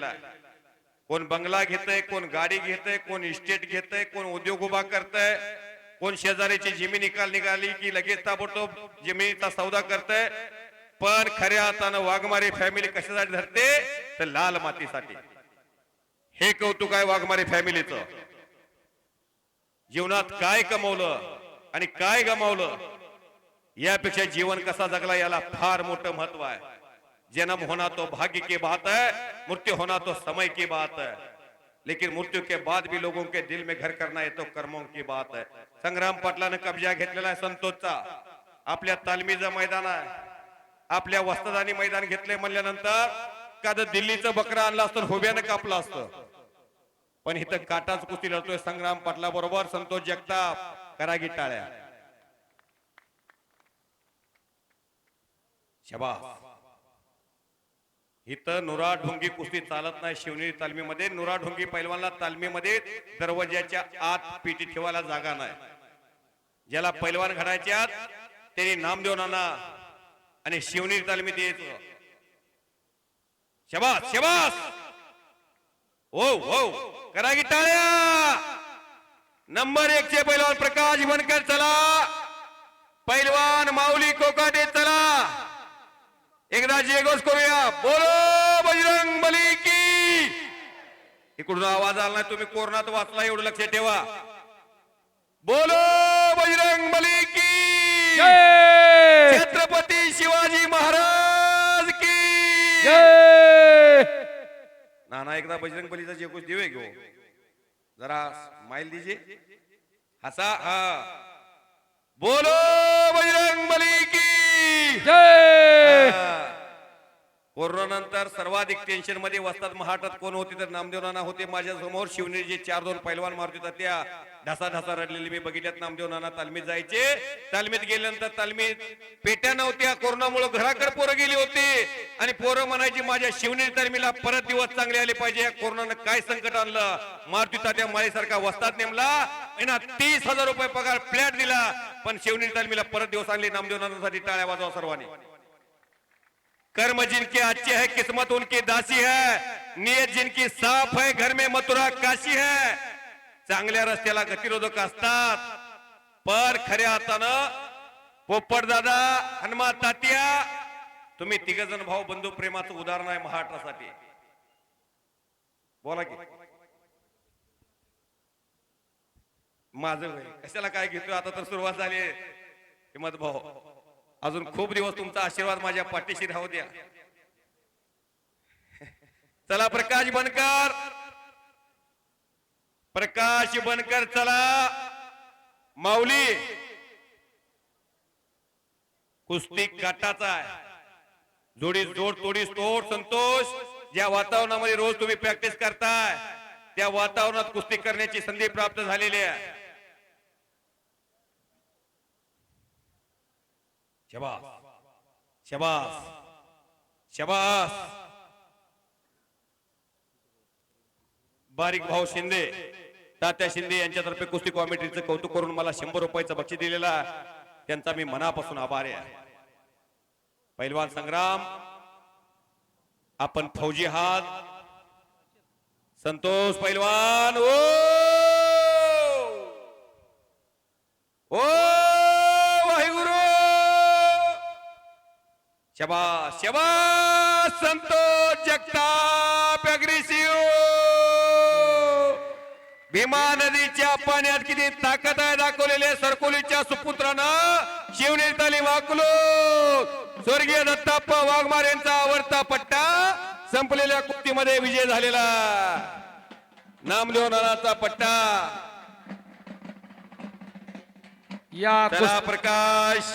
घेतलेला आहे. कोण बंगला घेतय कोण गाडी घेतय कोण इस्टेट घेतय कोण उद्योग उभा करतय कोण शेजारीची जमीन निकाल निघाली की लगेच ताबडतोब जमिनीचा सौदा करतय. पण खऱ्या अर्थानं वाघमारे फॅमिली कशासाठी धरते? तर लाल मातीसाठी. हे कौतुक आहे वाघमारे फॅमिलीचं जीवनात काय कमवलं आणि काय गमावलं यापेक्षा जीवन कसा जगला याला फार मोठं महत्त्व आहे. जन्म होना तो भाग्य की बात है मृत्यु होना तो समय की बात है। लेकिन मृत्यु के बाद भी लोगों के दिल में घर करना ये तो कर्मों की बात है। संग्राम पाटलानं कब्जा घेतलेला आहे संतोषचा। आपल्या तालमीचं मैदान आहे। आपल्या वस्तदानी मैदान घेतले म्हणल्यानंतर का दिल्लीचं बकरा आणलं असतं हुब्यानं कापलं असतं. पण इथं काटाच कुस्ती लढतोय संग्राम पाटला बरोबर संतोष जगताप करागी टाळ्या. शबास. इथं नुरा ढोंगी कुस्ती चालत नाही. शिवनेरी तालमीमध्ये नुरा ढोंगी पैलवानला तालमीमध्ये दरवाज्याच्या आत पेटी ठेवायला जागा नाही. ज्याला पैलवान घडायच्यात त्यांनी नामदेव नाना आणि शिवनेरी तालमीत यायचं. शबास शबास! ओ हो करा की टाळ्या नंबर एक चे पैलवान प्रकाश बनकर चला. पैलवान माऊली कोकाटे एकदा जेगोस करूया. बोलो बजरंग बली की. इकडून आवाज आला नाही तुम्ही कोरोनात वाचला एवढं लक्ष ठेवा. बोलो बजरंग बली की. छत्रपती शिवाजी महाराज की. नाना एकदा बजरंग बलीचा जेगोस देऊया घेऊ. जरा माइल दीजिए. हसा हा. बोलो बजरंग बली की. जय! कोरोना नंतर सर्वाधिक टेन्शनमध्ये वस्तात महाटात कोण होते तर नामदेव नाना होते. माझ्यासमोर शिवनेरीचे चार दोन पैलवान मारत होता त्या ढासा ढासा रडलेली मी बघितल्यात. नामदेव नाना तालमीत जायचे. तालमीत गेल्यानंतर तालमीत पेट्या नव्हत्या. कोरोनामुळे घराकडे पोरं गेली होती. आणि पोरं म्हणायची माझ्या शिवनेरी तालमीला परत दिवस चांगले आले पाहिजे. या कोरोनानं काय संकट आणलं? मारुती तात्या माळीसारखा वस्तात नेमला. यांना तीस हजार रुपये पगार फ्लॅट दिला. पण शिवनेरी तालमीला परत दिवस आणले. नामदेव नानासाठी टाळ्या वाजवा सर्वांनी. कर्म जिनके अच्छे है किस्मत उनकी दासी है। नियत जिनकी साफ है घर में मथुरा काशी है। चांगल्या रस्त्याला गतिरोधक असतात। पर खऱ्या हातानं पोपट दादा हनुमान तात्या तुम्ही तिघ जण भाऊ बंधू प्रेमाचं उदाहरण आहे महाराष्ट्रासाठी. बोला की. माझं कशाला काय घेतोय? आता तर सुरुवात झाली हिमत भाऊ. अजून खूप दिवस तुमचा आशीर्वाद माझ्या पाठीशी राहू द्या. चला प्रकाश बनकर. प्रकाश बनकर चला. माऊली. कुस्ती काटाचा आहे. जोडी जोड तोडी तोड संतोष. ज्या वातावरणामध्ये रोज तुम्ही प्रॅक्टिस करताय. त्या वातावरणात कुस्ती करण्याची संधी प्राप्त झालेली आहे. शबास. शबास. शबास. बारीक भाऊ शिंदे तात्या शिंदे यांच्यातर्फे कुस्ती कॉमेडीचं कौतुक करून मला शंभर रुपयाचं बक्षीस दिलेला त्यांचा मी मनापासून आभारी आहे. पैलवान संग्राम आपण फौजी आहात. संतोष पैलवान ओ! शबास शबास संतोष जगताप भीमा नदीच्या पाण्यात किती ताकद आहे दाखवलेले सरकोलीच्या सुपुत्रानं शिवनेरी ताली वाकलो. स्वर्गीय दत्ताप्पा वाघमार यांचा आवडता पट्टा संपलेल्या कुस्तीमध्ये विजय झालेला. नामदेव नानाचा पट्टा. या प्रकाश.